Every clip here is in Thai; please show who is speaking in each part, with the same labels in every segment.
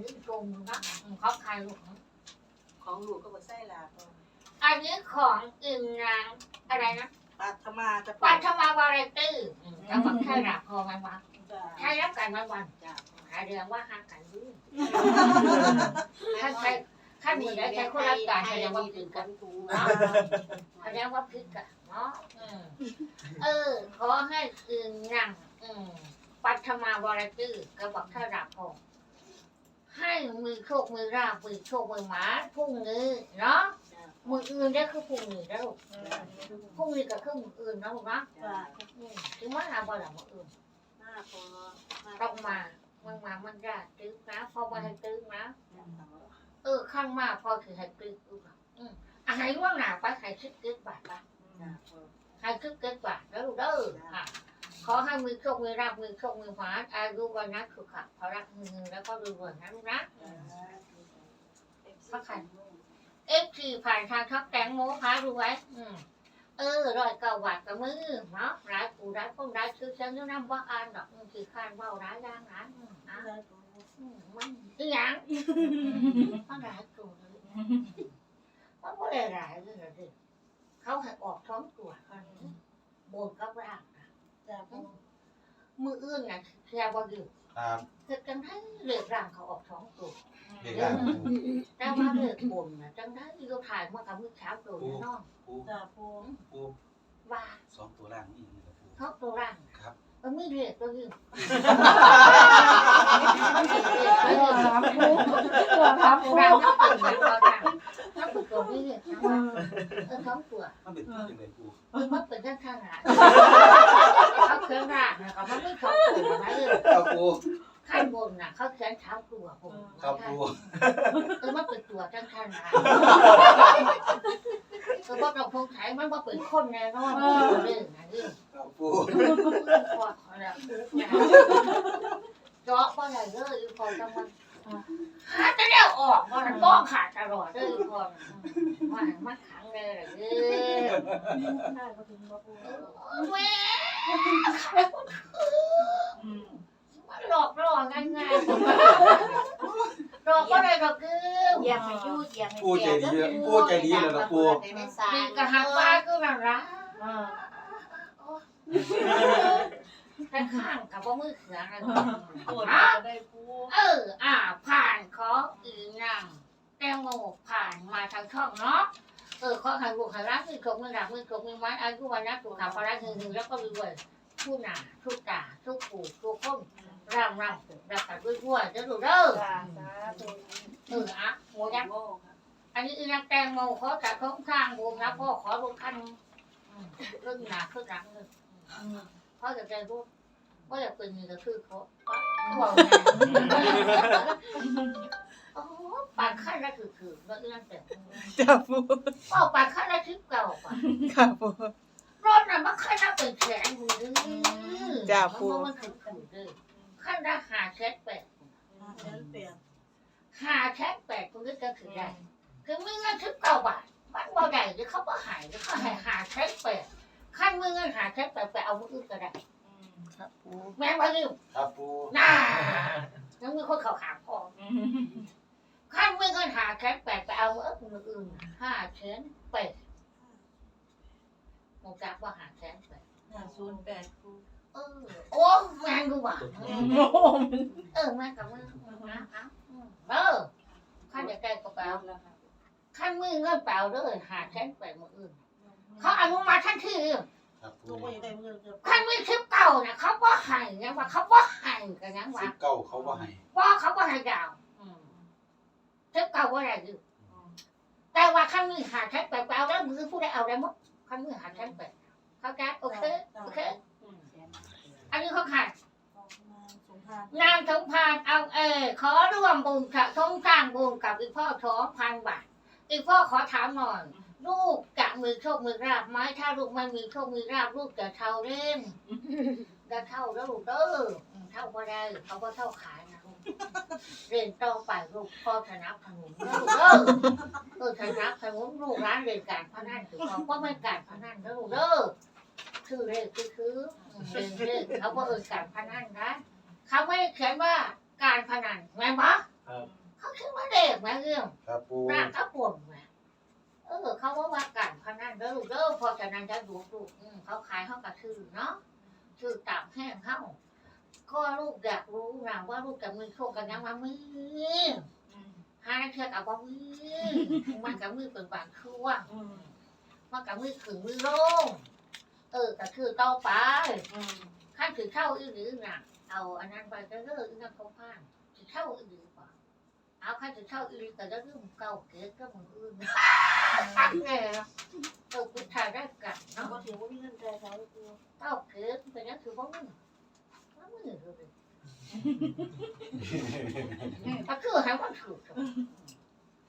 Speaker 1: นี้กลมนะอืมเขาใครลูก
Speaker 2: ของหลูกก็บ่ใส่ลาพ่อ
Speaker 1: อันนี้ของอึ่งนางอะไรนะ
Speaker 2: ปัทมาจะ
Speaker 1: ปัทมาวาไรตี้อืมแล้วบอกใช่หลักพอไหมวะ
Speaker 2: จ้า
Speaker 1: ใช่รับกันวันวัน
Speaker 2: จ้า
Speaker 1: หาเรื่องว่าห่างกันด้วยถ้าใครถ้ามีแล้วใช้คนรับการแสดงว่าผิดกัน
Speaker 2: กู
Speaker 1: เนาะแสดงว่าผิดกันเนาะอืมเออขอให้อึ่งนางอืมปัทมาวาไรตี้ก็บอกใช่หลักพอ ให้มือโชคมือราบมือโชคมือหมาพรุ่งนี้เนาะมืออื่นได้คือพรุ่งนี้แล้วพรุ่งนี้ก็คือมืออื่นนะลูกนะ
Speaker 2: จ้า
Speaker 1: อืมถึงว่าหาบ่ละมืออื่น
Speaker 2: มาพอ
Speaker 1: ต้องมามันมามันได้ตึกนะพอมาให้ตึกนะ เออข้างมากพอถือให้ตึกลูกอะอืมอะไรว่าหนาไปให้คิดเกิดบาทละให้คิดเกิดบาทแล้วลูกเด้อค่ะ ขอให้มือโชคมือราบมือโชคมือหวานอายุวันนะคือค่ะพอรักมือแล้วก็รวยๆนะลูกนะเอฟซีผ่านทางท็อปแตงโมพาดูไว้ อืมเออรอยเก่าหวัดกับมือเนาะร้ายกูร้ายคนร้ายคือฉันจะนำว่าอ่านดอกมันคือข้านเว่าร้ายย่างร้ายอืมอะมันอีหยังมันร้ายกูเลยมันไม่ได้ร้ายเลยสิเขาให้ออกท้องตัวกันบนกับร่าง
Speaker 2: จ้าพ่อ
Speaker 1: มืออื่นน่ะแค่บ่อยู่
Speaker 3: ครับ
Speaker 1: เกิดกันให้เลือกร่างเขาออกท้องตัว
Speaker 3: เด็กอะ
Speaker 1: แต่ว่าเลือกบนนะจังได้เราถ่ายมากับมือเช้าตัวแน่นอน
Speaker 3: ปู
Speaker 2: จ้าพ่อ
Speaker 3: ปู
Speaker 1: ว่า
Speaker 3: สองตัวล่างนี่นะครับปู
Speaker 1: เขาตัวร่าง
Speaker 3: ครับ
Speaker 1: มันไม่เรียกตัวยืน
Speaker 4: ตัวถามผู้ตัวถาม
Speaker 1: ตัว
Speaker 4: ผู้
Speaker 1: ร่างเขาตื่นมาตัวร่างเขาเป็นตัวนี้เนี่ยนะว่า เออเขาตัวด
Speaker 3: มันเป็นตัวยังไงปู
Speaker 1: เออมันเป็นข้างข้างอะเขาเคลื่อนร่างนะเขาไม่เขาตัวนะเออ
Speaker 3: ครับปู
Speaker 1: ข้างบนน่ะเขาเขียนเท้าตัวผม
Speaker 3: ครับปู
Speaker 1: เออมันเป็นตัวข้างข้างอะเออว่าเราคงใช้มันว่าเป็นคนแน่นอนเรื่องนะเรื่อง
Speaker 3: ครับปู
Speaker 1: เจาะว่าอะไรเด้ออีพอจังมัน หาจะเดียวออกว่าบ้องขาดตลอดเด้ออีพอว่มันขังเลยเด้อ
Speaker 2: ได้ก็ถึงบ่พ่อ
Speaker 1: แม่มันหลอกล่อง่ายง่ายหลอกว่าอะไรก็คือ
Speaker 2: เหยียบให้ยู่เหยียบให้
Speaker 3: ปูใจดีเลยปูใจดีเลยนะปู
Speaker 1: มีกระหักว่าก็นั่นละ
Speaker 2: อ่า
Speaker 1: ข้างข้างกับว่ามือเขืออะไร
Speaker 2: ปวด
Speaker 1: อะ
Speaker 2: ก็ได้ปู
Speaker 1: เออ อ่า ผ่านขออีนางแตงโมผ่านมาทางช่องเนาะเออขอให้ลูกให้รักมือกบมือหนักมือกบมือไม้อายุวันนักถูกขาพระหนึ่งหนึ่งแล้วก็รวยผู้หนาทุกตาทุกปู่ทุกคนร่ำร่ำรักกันด้วยด้วยเด้อลูกเด้อ
Speaker 2: จ้าสาธุ
Speaker 1: เอออะโมยักษ์
Speaker 2: โม่ครับ
Speaker 1: อันนี้อีนางแตงโมขอจากท้องข้างบูมนะพ่อขอลูกท่านอืมเรื่องหนาขึ้นหลังเลยอืมพ่อจะใจรู้ ว่าอยากเป็นนี่ก็คือเขาเขาบอกไงโอ้ปากข้าละคือคือแล้วอีนั่นแต่
Speaker 4: จ้าผู้
Speaker 1: เป้ากข้าละทิพเก่าป่ะ
Speaker 4: ค่ะผู้
Speaker 1: รถน่ะมันข้าละเป็นแขนหูดื้อ
Speaker 4: จ้าปู่
Speaker 1: มันคือคือดื้อข้าละหาแชทแปด
Speaker 2: เชิญเปลี่ยน
Speaker 1: หาแชทแปดคุณก็ถือได้คือม่เงินทิพเก่าบาทมันบ่ได้หรือเขาบ่หายหรือเขาให้หาแชทแปดขั้นมือเงินหาแชทแปดไปเอามืออื่นก็ได้
Speaker 4: ค่ะผู้
Speaker 1: แม่งว่าลืม
Speaker 3: ครับปู
Speaker 1: น่ายังมีคนเขาขามพอขั้นไม่เงินหาแคสแปดไปเอาเออคนอื่นห้าแสนแปดมองจักว่าหาแสนแปด
Speaker 2: ห้าศูนย์แปดปู
Speaker 1: เออโอ้แมงดูว่ะ
Speaker 4: โอ้มัน
Speaker 1: เออแม่กับมือนะเอาเออขั้นจะแก้กระเป๋า
Speaker 2: แล้วครับ
Speaker 1: ขั้นมือเงินเปล่าเลยหาแสนแปดมืออื่นเขาอนุมัติทันที
Speaker 3: ครับปู
Speaker 2: ลูกไม่ได้เงินเกือบ
Speaker 1: ขั้นมือคลิปเก่านะเขาว่าให้ยังว่าเขาว่าให้กันยัง
Speaker 3: สิ
Speaker 1: ว่า
Speaker 3: บเก้าเขาว่าให้
Speaker 1: ว่าเขาว่าให้ดาวอืมคลิปเก่าว่าอะไรอยู่แต่ว่าขั้นมือหาแคสแปดไปเอาแล้วมือผู้ใดเอาได้หมดขั้นมือหาแคสแปดเข้าใจโอเคโอเคอันนี้เขาขาย
Speaker 2: สงคราม
Speaker 1: นางสมพานเอาเออขอร่วมบุญกับทงสร้างบุญกับอีพ่อสองพันบาทอีพ่อขอถามหน่อย ลูกจะมือโชคมือราบไหมถ้าลูกไม่มีโชคมือราบลูกจะเท่าเล่นจะเท่าแล้วลูกเด้ออืมเท่าก็ได้เขาก็เท่าขายนะลูกเรียนต่อไปลูกพ่อสนับสนุนนะลูกเด้อเออสนับสนุนลูกร้านเรียนการพนันถือว่าก็ไม่การพนันนะลูกเด้อคือเลขคือคืออืมเรียนเลขเขาก็เออการพนันนะเขาไม่ได้เขียนว่าการพนันแม่นปะ
Speaker 3: ครับ
Speaker 1: ไหมเรื่อง
Speaker 3: ครับปู
Speaker 1: ร่างเขาปวดไหม เออเขาว่าว่าการพนันเด้อลูกเด้อพอจะนั้นจะดูลูอืมเขาขายเขากระชื่อเนาะชื่อตามแห้งเข้าก็ลูกอยากรู้นะว่าลูกจะมีโชคกันยังมามีหาเชื่อกับว่ามีมันกับมือเป็นบางช่ว
Speaker 2: ม
Speaker 1: มันกับมือขึงมือลงเออก็คือเต้าไปขั้นถือเข้าอีหรือน่ะเอาอันนั้นไปก็เลิกอีนั่นเขาพานถือเข้าอีหรือเปล่า เอาขั้นถือเข้าอีหรือแต่ก็เรื่องเก่าเก๋ก็มืออื่นตั้งแน่เออผู้ชายได้กัน
Speaker 2: เอา
Speaker 1: เนาะ
Speaker 2: ก็ถือว่ามีเงินใจเขาคือ
Speaker 1: เก่าเก๋เป็นนั่นคือว่ามือว่ามือเลยก็คือให้มันถือ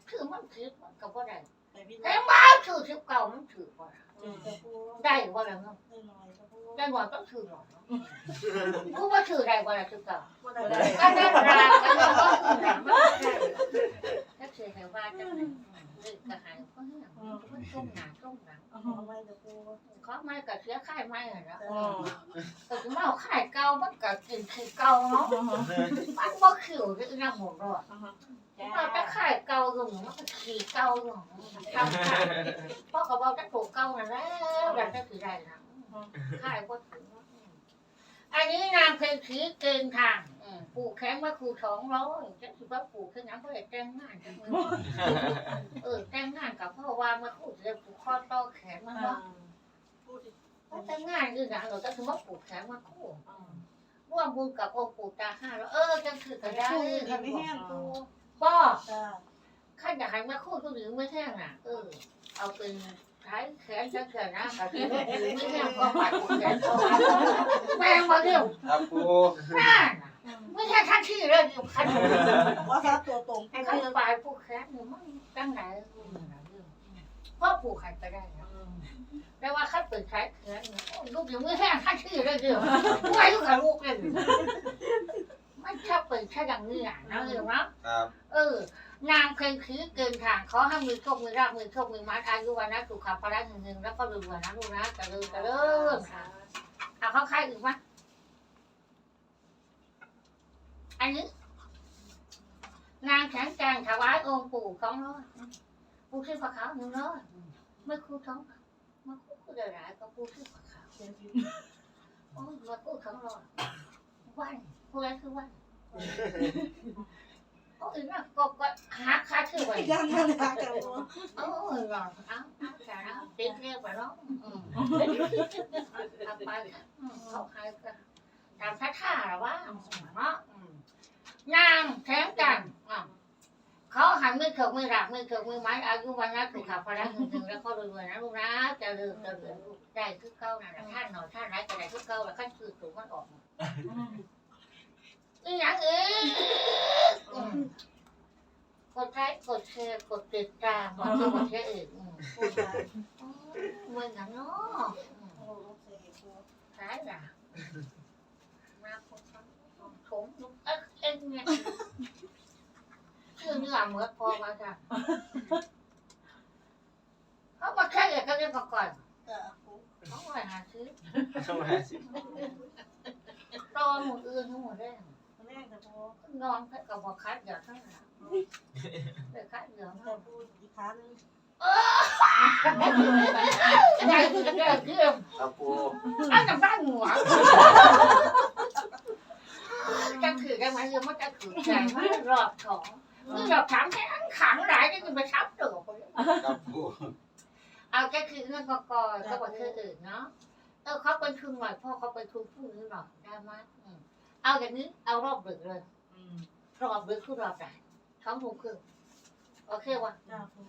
Speaker 1: คือมันถือมันก็บ่ได้
Speaker 2: แต่พี่
Speaker 1: แต่
Speaker 2: น้อง
Speaker 1: มาถือถือเก่ามันถือว่า
Speaker 2: เจอตะปู
Speaker 1: ได้ว่าแล้วเนาะ
Speaker 2: ได้หน่อยตะปู
Speaker 1: ได้ว่าต้องถือหน่อยเนาะกูว่าถือได้ว่าแล้วถือเก่า
Speaker 2: ก็ได้
Speaker 1: ก็นั่นราก็ยังก็คือหนังมันก็เคยให้ว่าจังเลยเด็กกระหายก็เนี่ยมันช่วงหนังช่วงหนัง
Speaker 2: เอาไว้ตะปู
Speaker 1: เขาไม่กับเสียค่ายไม่เหรอ
Speaker 2: จ้า
Speaker 1: แต่ถึงมาค่ายเก่ามันก็กินคือเก่าเนาะมันบ่ขิวที่น้ำหมูรอ ดมาแต่ค่ายเกาอยู่มันก็ขี่เกาอยู่ทำค่ายพ่อก็บอกจะถูกเกาแล้วแล้วจะถือได้นะค่ายก็ถึงอันนี้นางเพลขีเกินทางปลูกแข้งมาครูสองร้อยฉันคิดว่าปลูกขึ้นน้ำเพื่อแต่งงานจังเออแต่งงานกับพ่อว่ามาคู่จะผูกข้อต่อแขนมันว่า
Speaker 2: พูดดิ
Speaker 1: แต่งงานคือหนังเราก็คือว่าผูกแขนมาคู่ร่วมบุญกับองค์ปู่ตาห้าแล้วเออจังคือกันได้
Speaker 2: ดีไม่แห้งปู
Speaker 1: ป้อ
Speaker 2: จ้า
Speaker 1: ข้าอยากให้มาคู่ก็หรือไม่แท่งอะ เออ เอาเป็นท้ายแขนจะเกิดนะกับที่หรือไม่แท่งก็ปัดผูกแขนเขาแม่งมาเรื่อง
Speaker 3: ครับปู
Speaker 1: นั่นไม่ใช่ท่านที่เรื่องอยู่คัน
Speaker 2: ว่าซับตัวตรง
Speaker 1: ไอ้คันปลายผูกแขนมันตั้งไหนพ่อผูกแขนไปได้นะแต่ว่าคัดเปิดขายเขือนเนี่ยโอ้ยลูกยังไม่แห้งคัดชื่อเลยเดียวไม่ลูกกับลูกเลย มันชอบเปิดแค่อย่างนี้อะนะเออนะครับเออ นางเพลงคือเกินทางขอให้มือโชคมือราบมือโชคมือมัดอายุวันนะสุขภาระหนึ่งหนึ่งแล้วก็รวยนะลูกนะจะเริ่มจะเริ่มเอาเขาใครอีกมั้ยอันนี้นางแข็งแกร่งถวายองค์ปู่สองร้อยปู่ชื่อพระขาวหนึ่งร้อยไม่ครูท้องมาคู่เดี๋ยวไหนก็พูดที่ผักขาว
Speaker 2: เขียนผิด
Speaker 1: โอ้ยมาพูดทั้งรอดวัน พูดอะไรคือวันโอ้ยน่ะก็ก็หาค่าชื่อไว้
Speaker 2: ยังยังยังจ้าปู
Speaker 1: โอ้ยรอเอาเอาแต่เอาติดเรียกไปเนาะอืมเอาไปอืมเขาให้ก็ตามท่าท่าหรอวะเนาะอืมนางแถมกันอะเขาหันมือเถกมือหลักมือเถกมือไม้อายุวันนะถูกขับพลังหนึ่งแล้วก็รวยๆนะลูกนะจะเริ่มจะเริ่มลูกได้คือเก้านั่นแหละท่านหน่อยท่านไหนก็ได้คือเก้าแล้วขั้นคือสูงมันออก มาอีหยังเอ้ยอืมกดไลค์กดแชร์กดติดตามมันก็กดแชร์อื่นอืม
Speaker 2: ปูจ้า
Speaker 1: อ๋อเหมือนกันเนาะอื
Speaker 2: อเสียปู
Speaker 1: ขายน่ะมาพบกันถมลูกเอ็กเอ็งเนี่ยชื่อเนื้อเหมือนพอมาจ้ะเขามาแค่เอกก็เรียกก่อนเขาไปหาซื้อ
Speaker 5: เข้ามาสิ
Speaker 1: ตอนหมดอื่นทั้งหมดเแม่
Speaker 2: จ้าปู
Speaker 1: นอนแค่กับบอกคัดเดี๋ยวเท่านั้นแต่คัดเดี๋ยว
Speaker 2: จ้าปูอีกขานึง
Speaker 1: ได้คือได้เรื่อง
Speaker 3: ครับปู
Speaker 1: อันนั้นบ้านหัวจะถือได้ไหมเรื่องมันจะถือใจมากรอบสองนี่รอบสามแค่ขังหลายนี่คือไปทับตัวคน
Speaker 3: ครับปู
Speaker 1: เอาแค่คือเรื่องกอกอก็บอกคืออื่นเนาะเออเขาเป็นทุนหน่อยพ่อเขาเป็นทุนผู้นี้หน่อยได้ไหมอืม เอาอย่างนี้เอารอบดึกเลย
Speaker 2: อืม
Speaker 1: รอบดึกคือรอบไหนท้องทุ่มครึ่งโอเควะ
Speaker 2: จ้าปู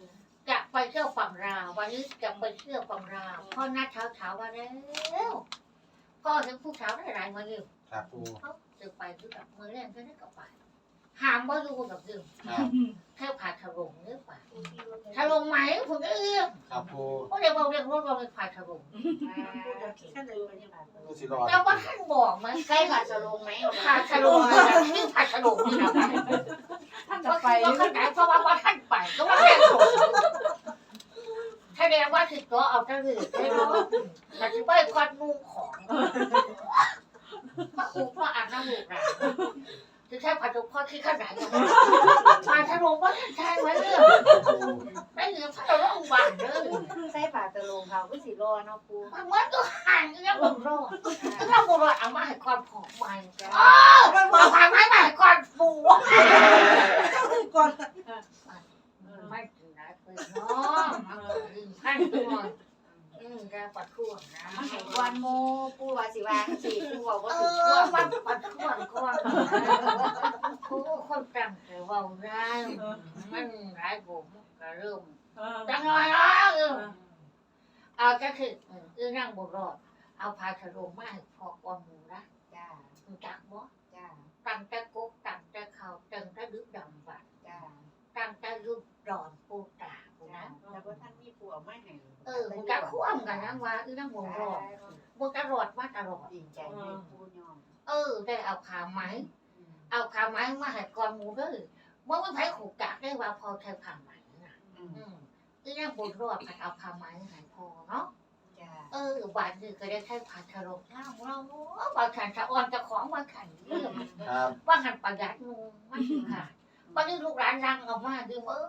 Speaker 1: จะไปเที่ยวฝั่งราววันนี้จะไปเที่ยวฝั่งราวพ่อนัดเช้าเช้าๆมาแล้วพ่อเห็นผู้เช้าได้หลายมาอยู่
Speaker 3: ครับปู
Speaker 1: เขาจะไปคือกับมือแรกก็ได้กับไป หามว่าดูกับยืม
Speaker 3: ครับ
Speaker 1: แค่ผ่าถลงหรือเปล่า
Speaker 2: ปูที่รถ
Speaker 1: ถลงไหมผมก็เอื้อม
Speaker 3: ครับปู
Speaker 1: ก็เรียกว่าเรียกรถเราเป็นผ่าถลง
Speaker 2: ปูจะแค่ไหนไปยังไง
Speaker 3: ปูสิรอด
Speaker 1: แต่ว่าท่านบอกไหมใกล้ผ่าถลงไหมผ่าถลงเลยนะชื่อผ่าถลงนี่นะ
Speaker 4: ท่าน
Speaker 1: ก็
Speaker 4: จะไป
Speaker 1: คือว่าขนาดเพราะว่าว่าท่านไปก็ว่าแค่ถลงแสดงว่าถึงตัวเอาจะหรือไม่รู้แต่ที่ไม่ควันนุ่งของมาอุปมาอ่านน้ำมูกนะ คือแค่ผ่าถลงพ่อคือขนาดนั้นมาทะลุว่าใช่ไหมเนี่ยไม่เงินพระเราต้องหวานเลย
Speaker 4: ใส่ปากตะลงเขาก็สิรอเนาะปู
Speaker 1: มันว่าตัวห่างเนี่ยบุญรอดถ้าบุญรอดเอามาให้ความผอมใหม่
Speaker 4: จ้า
Speaker 1: อ๋อเอาความไม่มาให้ความปู
Speaker 2: ก่อน
Speaker 1: ไม่ถึงนะคือเนาะมันถึงขั้นตัว อืมจะปัดข่วงนะ
Speaker 4: มาให้กวนโมปูว่าสิวางสิปูบอกว่า
Speaker 1: เอ
Speaker 4: สิ
Speaker 1: อมันปัดข่วงก่อนครูคนจำแต่ว่าได้มันหลายผมก็เริ่มจังเลยอะเออเอาก็คือเออคือนั่งบนรอด เอาพาชะโลมมาให้พอกว่าหมูนะ
Speaker 4: จ้า
Speaker 1: รู้จักบ่
Speaker 4: จ้า
Speaker 1: ตั้งแต่กุ๊กตั้งแต่เขาตั้งแต่ดึกดำบัด
Speaker 4: จ้า
Speaker 1: ตั้งแต่ยุบดอนปูตาปู
Speaker 4: จ้า
Speaker 1: นะ
Speaker 4: แล้วก็ท่านมีปูเอามาให้
Speaker 1: เออมันจะคว่ำกันนะว่าคือนั่งบนรอดมันจะรอดมาตลอด
Speaker 4: ดีใจในปูยอม
Speaker 1: เออ ได้เอาขาไม้เอาขาไม้มาให้ก่อนหมูเด้อมันไม่ไผขู่กักได้ว่าพอใช้ขาไม้นะอืมคือนั่งบนรอดพัดเอาขาไม้ให้พอเนาะ
Speaker 4: จ้า
Speaker 1: เออบานนี้ก็ได้ใช้ผัดชะโลมน้ำเราบางขันสะออนจะของบางขันเรื่อง
Speaker 3: ครับ
Speaker 1: บางขันประหยัดนูมันถึงขาดบางทีลูกหลานรังออกมาดื่มเออ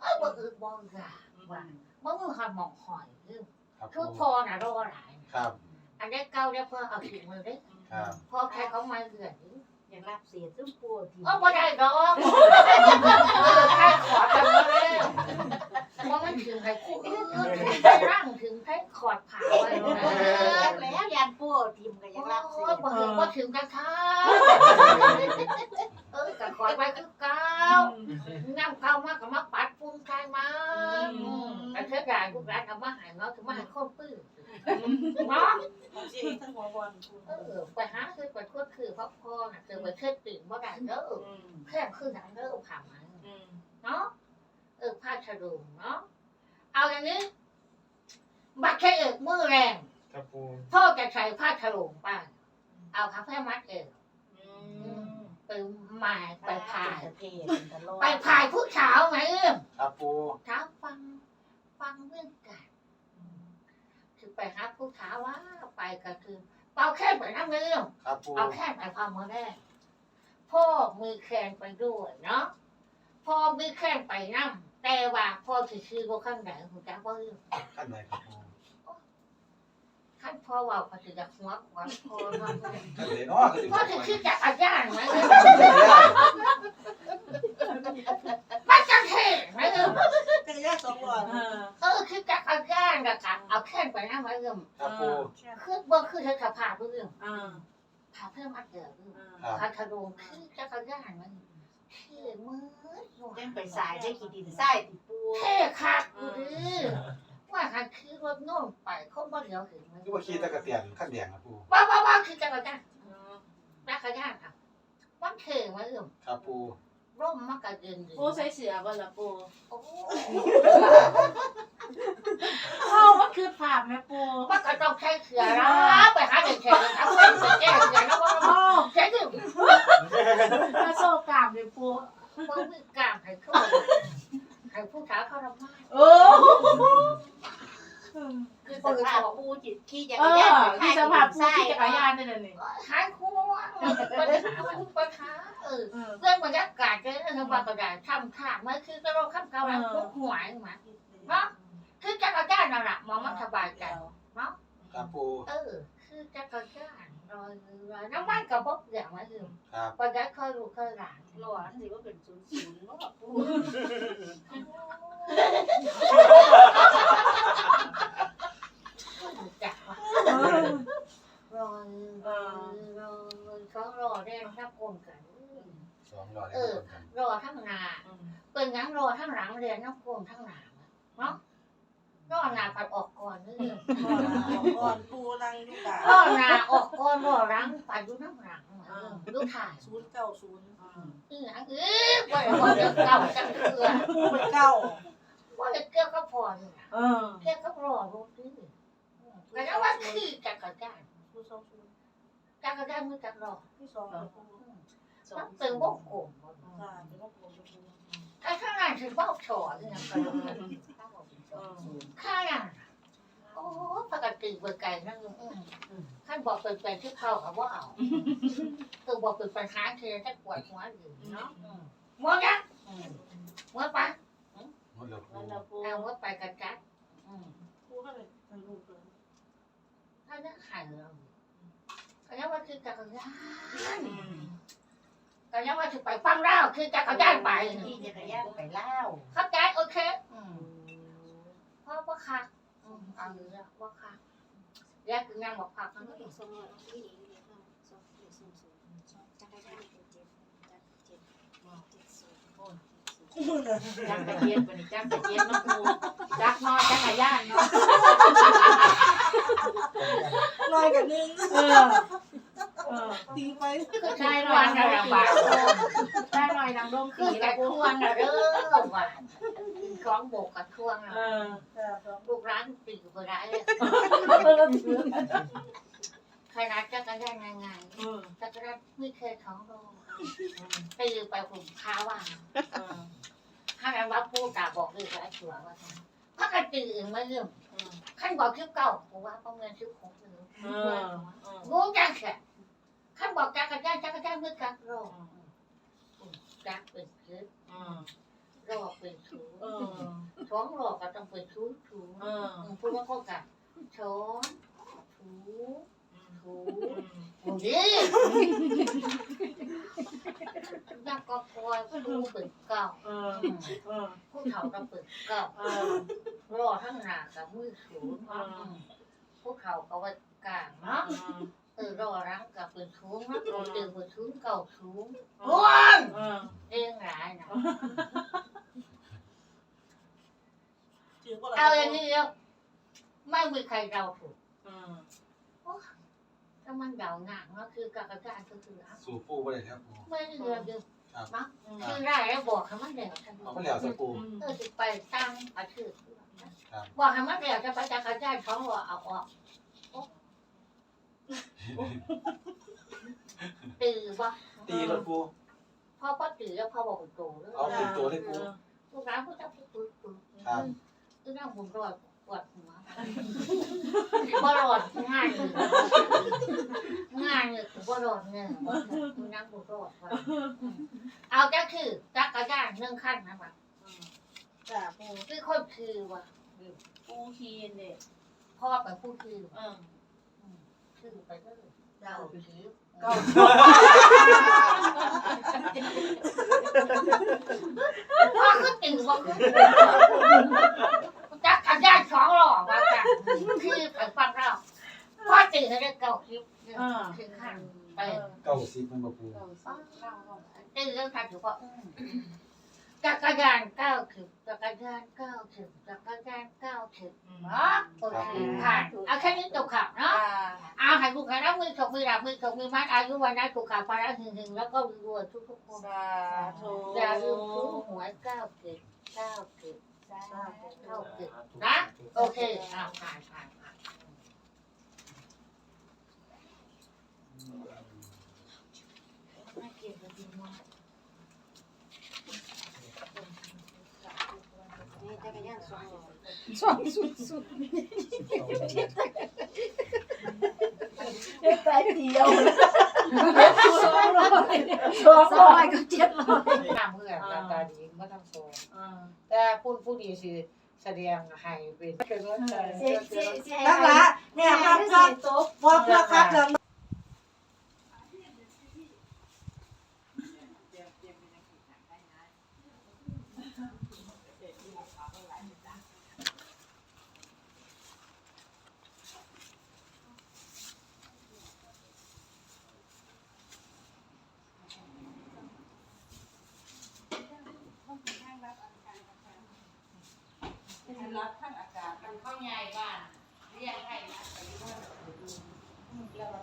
Speaker 1: เออบ่อึดบ่กาว่า บ่มือหันหมองหอยดื่ม
Speaker 3: ครับ
Speaker 1: คือพ
Speaker 3: ปู
Speaker 1: อน่ะรอหลาย
Speaker 3: ครับ
Speaker 1: อันนี้เก่าแล้วเพื่อเอาถึงมือได้
Speaker 3: ครับ
Speaker 1: พอใครเขามาเหือน
Speaker 4: อยากรับเสียซึ่งปูที
Speaker 1: เออบ่ได้ดอกเออใครขอกันมาแล้วว่ามันถึงใครคู่เออถึงใครร่างถึงใครขอดผ่าไว้แล้วนะ
Speaker 4: แล้วยานปูทีมก็อยากรับเสี
Speaker 1: โอ้
Speaker 4: ย
Speaker 1: ยบ่ถึงบ่ถึงกันค่ะเออก็ขอยไปคือเก่าน้ำเก่ามากก็มาปัดปุ่มใครมาแต่เธอได้ลูกหลานเอามาใหายเนาะถึงมาใหายคนปื้อเนาะ
Speaker 2: ชีทั้งหัว บอล
Speaker 1: เออไปหาคือไปทั่วคือพ่อพ่อน่ะคือไปเชิดติ่งบ่ได้เด้อแค่คือหนังเด้อผ่ามันเนาะเออผ้าฉลุงเนาะเอาอย่างนี้ บัตรแค่เอกมือแรง
Speaker 3: ครับปู
Speaker 1: พ่อจะใช้ผ้าฉลุงป้าเอาผ้าแพร่มัดเอวไปหมายไปพายไปพายผู้สาวไหมเอื้อม
Speaker 3: ครับปู
Speaker 1: เช้าฟัง ฟังเรื่องกันคือไปหาผู้สาวว่าไปก็คือ เป่าแค่ไปน้ำเอื้อม
Speaker 3: ครับปู
Speaker 1: เอาแค่ไปความมาได้พ่อมือแขนไปด้วยเนาะพ่อมือแขนไปนั่แต่ว่าพ่อถือชื่อว่าข้างไหนคุณจ้าพ่อเอื้อม
Speaker 3: ขั้นไหนครับปู
Speaker 1: ขั้นพ่อว่าพอถือจากหัวขวานพ่อเนาะ
Speaker 3: ขั้นไหนเนาะก็สิ
Speaker 1: พ่อ
Speaker 3: บอก
Speaker 1: ถือ
Speaker 3: ไว้
Speaker 1: ชื่อจากอาจารย์ไหมเอื้อม
Speaker 3: ขั้นไหนได้
Speaker 1: มันจะเท่ไหมเอื้อม
Speaker 2: จักรยานสองบอล
Speaker 1: เออคือจากอาจารย์กับการเอาแค่ไปนั่งไว้เอื้อม
Speaker 3: ครับปู
Speaker 1: คือบ่คือเธอขับผ่าเพื่อน ผ่าเพื่อนมาเจอเอื้อม
Speaker 3: ครับ
Speaker 1: พาทะลงคือจักรยานมันเท่มืด
Speaker 4: ยังไปสายได้กี่ดินทรายติปู
Speaker 1: เท่คักกูดิว่าคันคือรถโน่นไปคงบ่เหลียวเห็นมัน
Speaker 3: ที่ว่าขี่ตะกะเตียนขั้นแดงครับปู
Speaker 1: บ้าบ้าบ้าคือจักรยานจักรยานครับมันเท่มาเอื้อม
Speaker 3: ครับปู
Speaker 1: ร่มมันก็เย็นดี
Speaker 5: ปูใส่เสือบ่ล่ะปู
Speaker 1: โอ้
Speaker 5: เอ้ามันคือภาพแม่ปู
Speaker 1: มันก็ต้องใช้เสือนะไปหาเด็กแข่งครับไปแก้เสือแล้วก็
Speaker 5: โอ้
Speaker 1: ใช้ดื่ม
Speaker 5: มาโซกามเลยปู
Speaker 1: มันมีกล้ามให้เข้าให้ผู้สาวเข้ารับมา
Speaker 5: โอ้
Speaker 4: คือสภาพปูจิตขี้จัก
Speaker 5: เอ
Speaker 4: รยา
Speaker 5: อนมีสภาพปูที่จักรยานนี่น่ะนี่
Speaker 1: หายควงปัญหามันปัญหาเออ
Speaker 5: เออ
Speaker 1: เรื่องบรรยากาศเนี่ยทำว่ากระดาษทำขาดมันคือกระโดดข้ามเกาแล้วพวกหวยมาเนาะคือจักรยานนั่นแหละมองมันสบายใจเนาะ
Speaker 3: ครับปู
Speaker 1: เออ คือจักรยานลอยลอยน้ำมันกับบกอย่างมาอื่น
Speaker 3: ครับ
Speaker 1: ปัญญาเคยรู้เคยหลาน
Speaker 4: หลอนสิว่าเป็นศูนย์ศูนย์เนาะปู
Speaker 1: จักรลอยลอยลอยเขารอแดงทับกลมกัน
Speaker 3: สองรอได้ทุกคนกัน
Speaker 1: รอทั้งหนาเป็นงั้นรอทั้งหลังเรียนน้ำกลมทั้งหนาเนาะ รอหนาปัดออกก่อนนี่
Speaker 2: บอลปูรังลูกการ
Speaker 1: อหนาออกก่อนรอหลังปัดอยู่น้ำหลังดูถ่าย
Speaker 2: ศูนย์เก้าศูนย์
Speaker 1: อืออันอื่นว่าว่าเรื่องเก่าจังเถื่อ
Speaker 2: ปูเป็นเก้า
Speaker 1: ว่าจะเกี่ยวกับพอนี่นะ
Speaker 5: เออ
Speaker 1: เกี่ยวกับรอรู้ที่ก็แล้วว่าขี่จักรยาน
Speaker 2: ปูสองศูนย์
Speaker 1: จักรยานมือจักรรอ
Speaker 2: ที่สอง
Speaker 1: มันเป็นวงกลม
Speaker 2: ค่เป็นว่าปูปู
Speaker 1: ไอ้ข้างหน้าถือว่าฉอนี่นะก็ ข้างหน้าโอ้ปกติเบอร์ไก่นั่งข้ท่านบอกเป็นเป็นที่เขาเอาว่าเอาคือบอกเป็นปัญหาคือถ้าปวดหัวอยู่เนาะอืมหมดยังอืมหมดไป
Speaker 3: หมดแล้วปู
Speaker 5: นั่นละปู
Speaker 1: เอาหมดไปกันจัดอืม
Speaker 2: ปูก็เลยทำลูกเลย
Speaker 1: ถ้าจะขายเราก็ยังว่าคือจักรยานก็ยังว่าจะไปฟังเล่าคือจักรยานไป
Speaker 5: ขี่จักรยานไปเล่า
Speaker 1: เข้าใจโอเคอืมเพราะ ว่าคักอืมเอาอยู่แล้วว่าคักแยกคืองานบอกคักนั่นก็
Speaker 6: สองร้อยนี่นี่นี่ห้าสองเจ็ดศูนย์ศูนย์สองจักรยานเจ็ดเจ็ดเจ็ดเจ็ดเจ็ดศูนย์โอ้ย
Speaker 2: มือย
Speaker 5: จักรเย็นวันนี้จักรเย็นน้องปูจักรนอนจักรยานเนาะ
Speaker 2: ลอยกับนึง
Speaker 5: เออเออ
Speaker 2: ตีไป
Speaker 1: ใช่หน่อยนะบาท
Speaker 5: ได้หน่อยนางร่ม
Speaker 1: คื
Speaker 5: ขี่
Speaker 1: อ
Speaker 5: แล้
Speaker 1: แต่
Speaker 5: วปู
Speaker 1: ทวงนะเด้อว่า ของโบกกับทวง
Speaker 5: เอ
Speaker 1: อะ
Speaker 5: อ
Speaker 2: แต่สอง
Speaker 1: ลูกร้านตีไปได้เลยขนาดจักรยานยังไง
Speaker 5: เออ
Speaker 1: จักรยานไม่เคยท้องโลตีไปกลุ่มค้าว่า
Speaker 5: เออ
Speaker 1: ข้าราว่าพูดตาบอกเลยว่าชัวร์ว่าพักกันตื่นมาเรื่องขั้นบอกชิบเก่าผมว่าประเมินชิบหกเลย
Speaker 5: เออเออ
Speaker 1: งูจังแค่ขั้นบอกจักรยานจักรยานเมื่อกักโรคจักเป็นคืด
Speaker 5: เออ
Speaker 1: โรคเป็นชู
Speaker 5: เออ
Speaker 1: ท้องโรคก็ต้องเป็นชูชู
Speaker 5: เออ
Speaker 1: พูดว่าก็กับช้อนถูถู
Speaker 5: อืม
Speaker 1: ถูดินักก็คอยผู้เป็นเก่า
Speaker 5: เออเออ
Speaker 1: ผู้เฒ่าต้องเป็นเก่า
Speaker 5: เออ
Speaker 1: รอทั้งหน้ากับมือสูงพวกเขาก็ไว้กลางเนาะ เออรอรังกับเป็นสูงเนาะตัวเดิมเป็นสูงเก่าสูงร่วง
Speaker 5: เออ
Speaker 1: เรื่องร้ายนะ
Speaker 2: ถือว่า
Speaker 1: เอาอย่างนี้เดียวไม่มีใครเดาถูก
Speaker 5: เออ
Speaker 1: ถ้ามันเดาหนักเนาะคือกากระจายก็คือเอา
Speaker 3: สู่ปูบ่ได้แล้วปู
Speaker 1: ไม่ได้เรื่องเดียว
Speaker 5: อืม
Speaker 1: คือได้แล้วบอกให้มันเดี๋ยวฉันบ
Speaker 3: เอา
Speaker 1: อก
Speaker 3: ไปแล้วสปู
Speaker 1: เออจะไปตั้งอาชีพบอกให้มันเดี๋ยวจะไปจักรยานท้องรอเอาออกตื่นบ่
Speaker 3: ตีรถปู
Speaker 1: พ่อป้าตื่นแล้วพ่อบอกโตเลย
Speaker 3: เอาเป็นตัวเลยปู
Speaker 1: ลูกร้านผู้จับผู้ปืนปืน
Speaker 3: ครับ
Speaker 1: คือนั่งบุญรอดปวดหัวบ่รอดง่ายเลยง่ายเลยบ่รอดเนี่ยคือนั่งบุญรอดว่ะเอาจะคือจักรยานเรื่องขั้นนะว่ะ
Speaker 2: จ่าปู
Speaker 1: คือคนคือว่ะ
Speaker 5: ปูคีนเด็ก
Speaker 1: พ่อเป็นผู้คือ
Speaker 5: เออ
Speaker 1: คือไปเลย เก่าคือ
Speaker 5: เก้า
Speaker 1: พ่อก็ตื่นว่าคือจักรยานสองหล่อว่ากันคือไปฟังเราพ่อตื่นให้ได้เก่าคลิปคือขั้นไป
Speaker 3: เก้าสิบมันบ่ปู
Speaker 1: ตื่นเรื่องทันถือว่า จักรยานเก้าถึงจักรยานเก้าถึงจักรยานเก้าถึงเนาะโอเคผ่านเอาแค่นี้จบข่าวเนาะเอาให้ลูกค้ารับมือถกมือรับมือถกมือมัดอายุวันนั้นถูกข่าวพาระหึงหึงแล้วก็รวยทุกทุกๆคน
Speaker 5: สาธุ
Speaker 1: อย่าลืมซื้อหวยเก้าเจ็ดเก้าเจ็ดเก้าเจ็ดนะโอเคเอาผ่านผ่านผ่าน
Speaker 6: นี่จักรยาน สองร้อย
Speaker 4: สองสุดสุดเจ็ดใจเดียวสองร้อยสองร้อยก็เจ็ดร้อย
Speaker 7: ตามเพื่อนตาตาดีมาทั้อง
Speaker 5: เออ
Speaker 7: แต่ผู้ผู้ดีสิแสดงให้เป็นเป็นว่าใจ
Speaker 6: เสียเสียเสีย
Speaker 2: นักละเนี่ยภาพครับพอเพื่อครับเดิมรับ